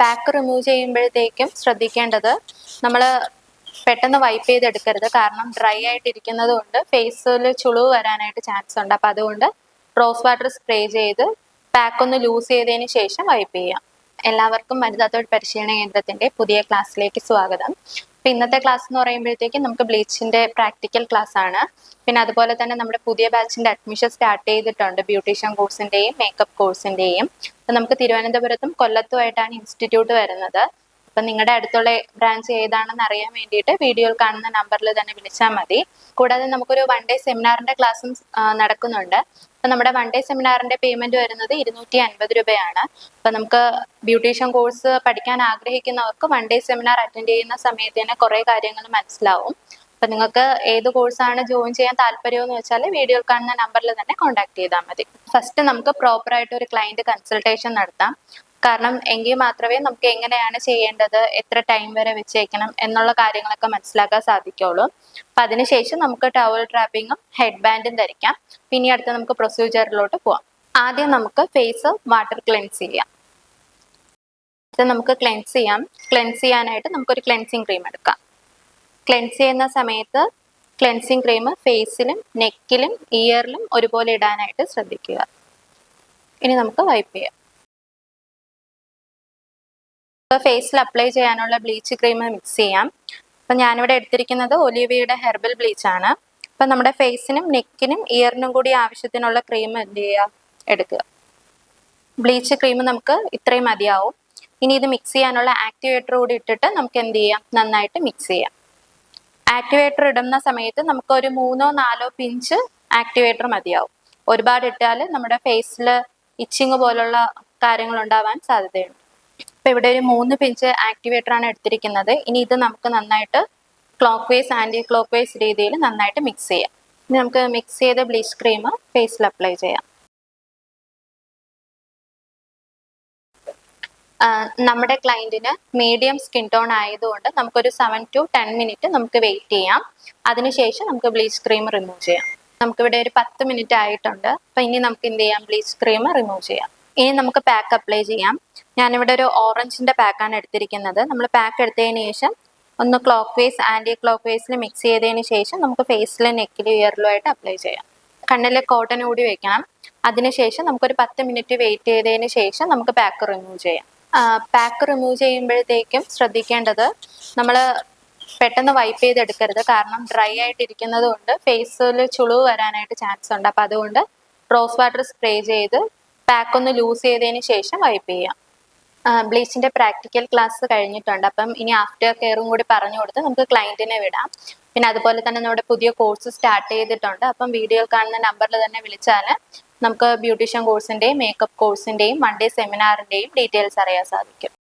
Pack remove ചെയ്യുമ്പോഴത്തേക്കും ശ്രദ്ധിക്കേണ്ടത് നമ്മൾ പെട്ടെന്ന് വൈപ്പ് ചെയ്തെടുക്കരുത്. കാരണം ഡ്രൈ ആയിട്ടിരിക്കുന്നത് കൊണ്ട് ഫേസിൽ ചുളിവ് വരാനായിട്ട് ചാൻസ് ഉണ്ട്. അപ്പം അതുകൊണ്ട് റോസ് വാട്ടർ സ്പ്രേ ചെയ്ത് പാക്ക് ഒന്ന് ലൂസ് ചെയ്തതിന് ശേഷം വൈപ്പ് ചെയ്യാം. എല്ലാവർക്കും വനിതാത്തോട് പരിശീലന കേന്ദ്രത്തിന്റെ പുതിയ ക്ലാസ്സിലേക്ക് സ്വാഗതം. അപ്പൊ ഇന്നത്തെ ക്ലാസ് എന്ന് പറയുമ്പോഴത്തേക്കും നമുക്ക് ബ്ലീച്ചിന്റെ പ്രാക്ടിക്കൽ ക്ലാസ് ആണ്. പിന്നെ അതുപോലെ തന്നെ നമ്മുടെ പുതിയ ബാച്ചിന്റെ അഡ്മിഷൻ സ്റ്റാർട്ട് ചെയ്തിട്ടുണ്ട് ബ്യൂട്ടീഷ്യൻ കോഴ്സിന്റെയും മേക്കപ്പ് കോഴ്സിന്റെയും അപ്പൊ നമുക്ക് തിരുവനന്തപുരത്തും കൊല്ലത്തുമായിട്ടാണ് ഇൻസ്റ്റിറ്റ്യൂട്ട് വരുന്നത്. അപ്പൊ നിങ്ങളുടെ അടുത്തുള്ള ബ്രാഞ്ച് ഏതാണെന്ന് അറിയാൻ വേണ്ടിയിട്ട് വീഡിയോയിൽ കാണുന്ന നമ്പറിൽ തന്നെ വിളിച്ചാൽ മതി. കൂടാതെ നമുക്കൊരു വൺ ഡേ സെമിനാറിന്റെ ക്ലാസ്സും നടക്കുന്നുണ്ട്. അപ്പൊ നമ്മുടെ വൺ ഡേ സെമിനാറിന്റെ പേയ്മെന്റ് വരുന്നത് ഇരുന്നൂറ്റി അൻപത് രൂപയാണ്. അപ്പൊ നമുക്ക് ബ്യൂട്ടീഷ്യൻ കോഴ്സ് പഠിക്കാൻ ആഗ്രഹിക്കുന്നവർക്ക് വൺ ഡേ സെമിനാർ അറ്റൻഡ് ചെയ്യുന്ന സമയത്ത് തന്നെ കുറെ കാര്യങ്ങൾ മനസ്സിലാവും. അപ്പൊ നിങ്ങൾക്ക് ഏത് കോഴ്സാണ് ജോയിൻ ചെയ്യാൻ താല്പര്യം എന്ന് വെച്ചാൽ വീഡിയോ കാണുന്ന നമ്പറിൽ തന്നെ കോൺടാക്ട് ചെയ്താൽ മതി. ഫസ്റ്റ് നമുക്ക് പ്രോപ്പർ ആയിട്ട് ഒരു ക്ലയന്റ് കൺസൾട്ടേഷൻ നടത്താം. കാരണം എങ്കിൽ മാത്രമേ നമുക്ക് എങ്ങനെയാണ് ചെയ്യേണ്ടത് എത്ര ടൈം വരെ വെച്ചേക്കണം എന്നുള്ള കാര്യങ്ങളൊക്കെ മനസ്സിലാക്കാൻ സാധിക്കുള്ളൂ. അപ്പം അതിനുശേഷം നമുക്ക് ടവൽ ട്രാപ്പിങ്ങും ഹെഡ് ബാൻഡും ധരിക്കാം. പിന്നെ അടുത്ത് നമുക്ക് പ്രൊസീജിയറിലോട്ട് പോവാം. ആദ്യം നമുക്ക് ഫേസ് വാട്ടർ ക്ലെൻസ് ചെയ്യാം. ഇത് നമുക്ക് ക്ലെൻസ് ചെയ്യാം. ക്ലെൻസ് ചെയ്യാനായിട്ട് നമുക്കൊരു ക്ലെൻസിങ് ക്രീം എടുക്കാം. ക്ലെൻസ് ചെയ്യുന്ന സമയത്ത് ക്ലെൻസിങ് ക്രീം ഫേസിലും നെക്കിലും ഇയറിലും ഒരുപോലെ ഇടാനായിട്ട് ശ്രദ്ധിക്കുക. ഇനി നമുക്ക് വൈപ്പ് ചെയ്യാം. ഇപ്പോൾ ഫേസിൽ അപ്ലൈ ചെയ്യാനുള്ള ബ്ലീച്ച് ക്രീം മിക്സ് ചെയ്യാം. അപ്പം ഞാനിവിടെ എടുത്തിരിക്കുന്നത് ഒലിവിയുടെ ഹെർബൽ ബ്ലീച്ച് ആണ്. അപ്പം നമ്മുടെ ഫേസിനും നെക്കിനും ഇയറിനും കൂടി ആവശ്യത്തിനുള്ള ക്രീം എന്ത് ചെയ്യുക എടുക്കുക. ബ്ലീച്ച് ക്രീം നമുക്ക് ഇത്രയും മതിയാവും. ഇനി ഇത് മിക്സ് ചെയ്യാനുള്ള ആക്ടിവേറ്റർ കൂടി ഇട്ടിട്ട് നമുക്ക് എന്ത് ചെയ്യാം? നന്നായിട്ട് മിക്സ് ചെയ്യാം. ആക്ടിവേറ്റർ ഇടുന്ന സമയത്ത് നമുക്ക് ഒരു മൂന്നോ നാലോ പിഞ്ച് ആക്ടിവേറ്റർ മതിയാവും. ഒരുപാട് ഇട്ടാൽ നമ്മുടെ ഫേസിൽ ഇച്ചിങ് പോലുള്ള കാര്യങ്ങൾ ഉണ്ടാവാൻ സാധ്യതയുണ്ട്. ഇപ്പൊ ഇവിടെ ഒരു മൂന്ന് പിഞ്ച് ആക്ടിവേറ്റർ ആണ് എടുത്തിരിക്കുന്നത്. ഇനി ഇത് നമുക്ക് നന്നായിട്ട് clockwise anticlockwise രീതിയിൽ നന്നായിട്ട് മിക്സ് ചെയ്യാം. ഇനി നമുക്ക് മിക്സ് ചെയ്ത ബ്ലീച്ച് ക്രീം ഫേസിൽ അപ്ലൈ ചെയ്യാം. നമ്മുടെ ക്ലയന്റിന് മീഡിയം സ്കിൻ ടോൺ ആയതുകൊണ്ട് നമുക്കൊരു സെവൻ ടു ടെൻ മിനിറ്റ് നമുക്ക് വെയിറ്റ് ചെയ്യാം. അതിനുശേഷം നമുക്ക് ബ്ലീച്ച് ക്രീം റിമൂവ് ചെയ്യാം. നമുക്കിവിടെ ഒരു പത്ത് മിനിറ്റ് ആയിട്ടുണ്ട്. അപ്പം ഇനി നമുക്ക് എന്ത് ചെയ്യാം? ബ്ലീച്ച് ക്രീം റിമൂവ് ചെയ്യാം. ഇനി നമുക്ക് പാക്ക് അപ്ലൈ ചെയ്യാം. ഞാനിവിടെ ഒരു ഓറഞ്ചിന്റെ പാക്കാണ് എടുത്തിരിക്കുന്നത്. നമ്മൾ പാക്ക് എടുത്തതിന് ശേഷം ഒന്ന് ക്ലോക്ക് വേസ് ആന്റി ക്ലോക്ക് വേസിൽ മിക്സ് ചെയ്തതിന് ശേഷം നമുക്ക് ഫേസിലും നെക്കിലും ഇയറിലും ആയിട്ട് അപ്ലൈ ചെയ്യാം. കണ്ണിൽ കോട്ടൺ കൂടി വെക്കണം. അതിനുശേഷം നമുക്കൊരു പത്ത് മിനിറ്റ് വെയിറ്റ് ചെയ്തതിന് ശേഷം നമുക്ക് പാക്ക് റിമൂവ് ചെയ്യാം. പാക്ക് റിമൂവ് ചെയ്യുമ്പോഴത്തേക്കും ശ്രദ്ധിക്കേണ്ടത് നമ്മൾ പെട്ടെന്ന് വൈപ്പ് ചെയ്തെടുക്കരുത്. കാരണം ഡ്രൈ ആയിട്ടിരിക്കുന്നത് കൊണ്ട് ഫേസിൽ ചുളിവ് വരാനായിട്ട് ചാൻസ് ഉണ്ട്. അപ്പം അതുകൊണ്ട് റോസ് വാട്ടർ സ്പ്രേ ചെയ്ത് പാക്ക് ഒന്ന് ലൂസ് ചെയ്തതിന് ശേഷം വൈപ്പ് ചെയ്യാം. ബ്ലീച്ചിന്റെ പ്രാക്ടിക്കൽ ക്ലാസ് കഴിഞ്ഞിട്ടുണ്ട്. അപ്പം ഇനി ആഫ്റ്റർ കെയറും കൂടി പറഞ്ഞു കൊടുത്ത് നമുക്ക് ക്ലയന്റിനെ വിടാം. പിന്നെ അതുപോലെ തന്നെ നമ്മുടെ പുതിയ കോഴ്സ് സ്റ്റാർട്ട് ചെയ്തിട്ടുണ്ട്. അപ്പം വീഡിയോ കാണുന്ന നമ്പറിൽ തന്നെ വിളിച്ചാൽ നമുക്ക് ബ്യൂട്ടീഷ്യൻ കോഴ്സിന്റെയും മേക്കപ്പ് കോഴ്സിന്റെയും വൺ ഡേ സെമിനാറിന്റെയും ഡീറ്റെയിൽസ് അറിയാൻ സാധിക്കും.